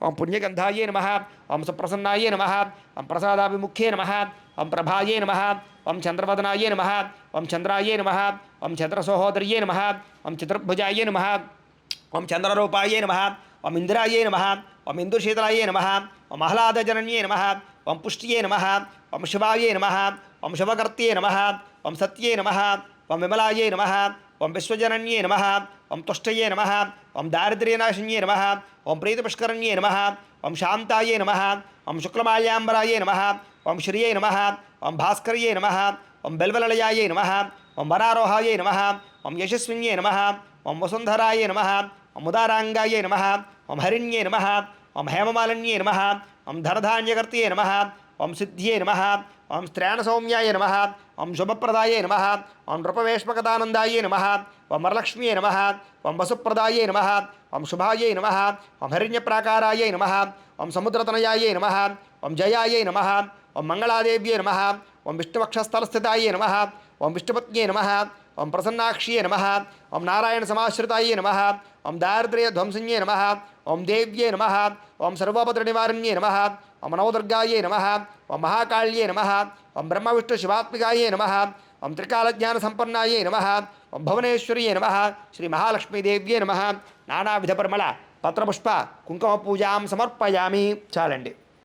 ఓం పుణ్యగంధాయే నమ ఓం సుప్రసన్నాయే నమ ఓం ప్రసాదాభిముఖ్యే నమ ఓం ప్రభాయే నమ ఓం చంద్రవదనాయే నమ ఓం చంద్రాయే నమ ఓం చంద్రసహోదర్యే నమ ఓం చతుర్భుజాయే నమ ఓం చంద్రరూపాయే నమ ఓం ఇందిరాయే నమ ఓం ఇందుశీతలాయే నమ ఓం ఆహ్లాదజనన్యే నమ ఓం పుష్టియే నమ ఓం శివాయే నమ ఓం శుభకర్త్యే నమ ఓం సత్యే నమ ఓం విమలాయే నమ ఓం విశ్వజనన్యే నమ ఓం తుష్టయే నమ ఓం దారిద్ర్యనాశిన్యే నమ ఓం ప్రీతిపుష్కరణ్యే నమ ఓం శాంతాయే నమ ఓం శుక్లమాల్యాంబరాయే నమ ఓం శ్రియే నమ ఓం భాస్కర్యే నమ ఓం బెల్వలయాయే నమ ఓం వరారోహాయే నమ ఓం యశస్విన్యే నమ ఓం వసుంధరాయే నమ ఓం ఉదారాంగాయే నమ ఓం హరిణ్యే నమ ఓం హేమమాలిన్యే నమ ఓం ధరధాన్యకర్తయే నమ ఓం సిద్ధ్యే నమ ఓం స్త్రాణసౌమ్యాయ నమ ఓం శుభప్రదాయే నమ ఓం నృపవేష్మకదానందాయే నమ ఓం వరలక్ష్మ్యే నమ ఓం వసుప్రదాయే నమ ఓం శుభాయే నమ ఓం హరిణ్యప్రాకారాయ నమ ఓం సముద్రతనయాయే నమ ఓం జయాయే నమ ఓం మంగళాదేవ్యే నమ ఓం విష్ణువక్షస్థలస్థితాయే నమ ఓం విష్ణుపత్న్యే నమ ఓం ప్రసన్నాక్ష్యే నమ ఓం నారాయణ సమాశ్రితాయే నమ ఓం దారిద్ర్య దారిద్ర్యధ్వంసన్యే నమ ఓం దేవ్యే నమ ఓం సర్వోపద్ర నివారణ్యే నమ ఓం నవదుర్గాయే నమ ఓం మహాకాళ్యే నమ ఓం బ్రహ్మవిష్ణు శివాత్మికాయే నమ ఓం త్రికాలజ్ఞాన సంపన్నాయే నమ ఓం భువనేశ్వర్యే నమ శ్రీ మహాలక్ష్మీదేవ్యే నమ నానావిధ పరిమళ పత్రపుష్ప కుంకుమ పూజాం సమర్పయామి. చాలండి.